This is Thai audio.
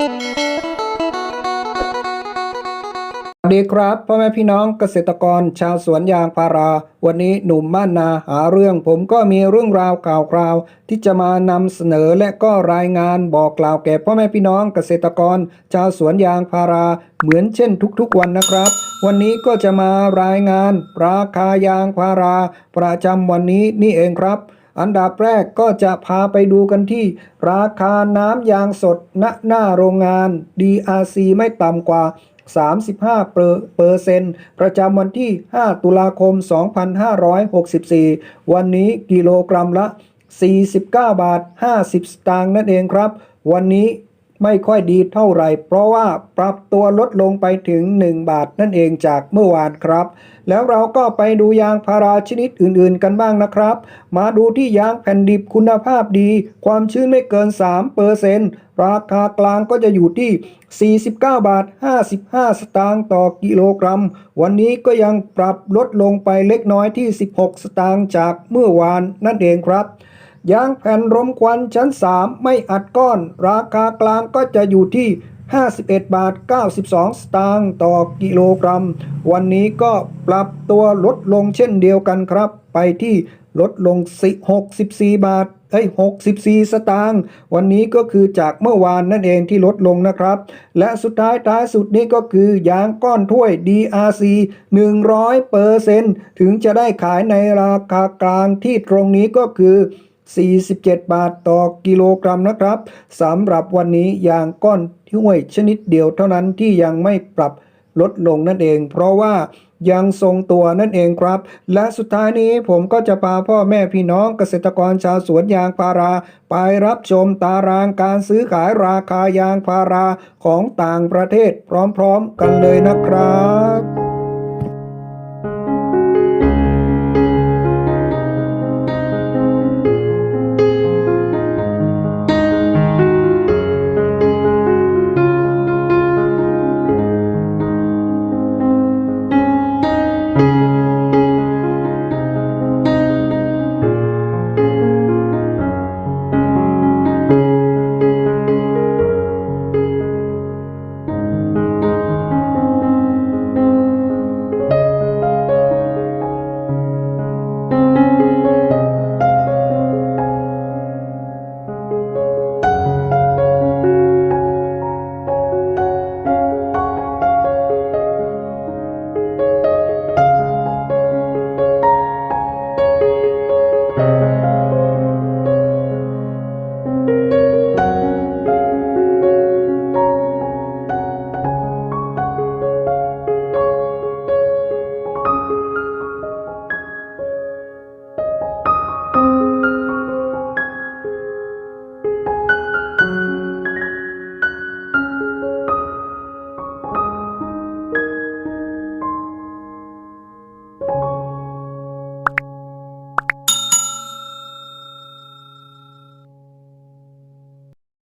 สวัสดีครับพ่อแม่พี่น้องเกษตรกรชาวสวนยางพารา วันนี้หนุ่มบ้านนาหาเรื่องผมก็มีเรื่องราวข่าวคราว ที่จะมานำเสนอและก็รายงานบอกกล่าวแก่พ่อแม่พี่น้องเกษตรกร ชาวสวนยางพารา เหมือนเช่นทุกๆวันนะครับ วันนี้ก็จะมารายงาน ราคายางพารา ประจำวันนี้นี่เองครับ อันดับแรกก็จะพาไปดูกันที่ ราคาน้ำยางสดณหน้าโรงงาน DRC ไม่ต่ำกว่า 35เปอร์เปอร์เซ็นต์ประจำวันที่ 5 ตุลาคม 2564 วันนี้กิโลกรัมละ 49 บาท 50 สตางค์นั่นเองครับ วันนี้ ไม่ค่อยดีเท่าไหร่ เพราะว่าปรับตัวลดลงไปถึง 1 บาทนั่นเองจากเมื่อวานครับ แล้วเราก็ไปดูยางพาราชนิดอื่นๆกันบ้างนะครับ มาดูที่ยางแผ่นดิบคุณภาพดี ความชื้นไม่เกิน 3เปอร์เซ็นต์ราคากลางก็จะอยู่ที่ 49 บาท 55 สตางค์ต่อกิโลกรัม วันนี้ก็ยังปรับลดลงไปเล็กน้อยที่ 16 สตางค์จากเมื่อวานนั่นเองครับ ยางแผ่นรมควันชั้น 3 ไม่อัดก้อน ราคากลางก็จะอยู่ที่ 51 บาท 92 สตางค์ต่อกิโลกรัม วันนี้ก็ปรับตัวลดลงเช่นเดียวกันครับ ไปที่ลดลง 64 บาทเอ้ย64 สตางค์วันนี้ก็คือจากเมื่อวานนั่นเองที่ลดลงนะครับ และสุดท้ายท้ายสุดนี้ก็คือยางก้อนถ้วย DRC 100เปอร์เซ็นต์ถึงจะได้ขายในราคากลางที่ตรงนี้ก็คือ 47 บาทต่อกิโลกรัมนะครับสำหรับวันนี้ยางก้อนถ้วยชนิดเดียวเท่านั้นที่ยังไม่ปรับลดลงนั่นเอง เพราะว่ายังทรงตัวนั่นเองครับ และสุดท้ายนี้ผมก็จะพาพ่อแม่พี่น้องเกษตรกรชาวสวนยางพารา ไปรับชมตารางการซื้อขายราคายางพาราของต่างประเทศพร้อมๆกันเลยนะครับ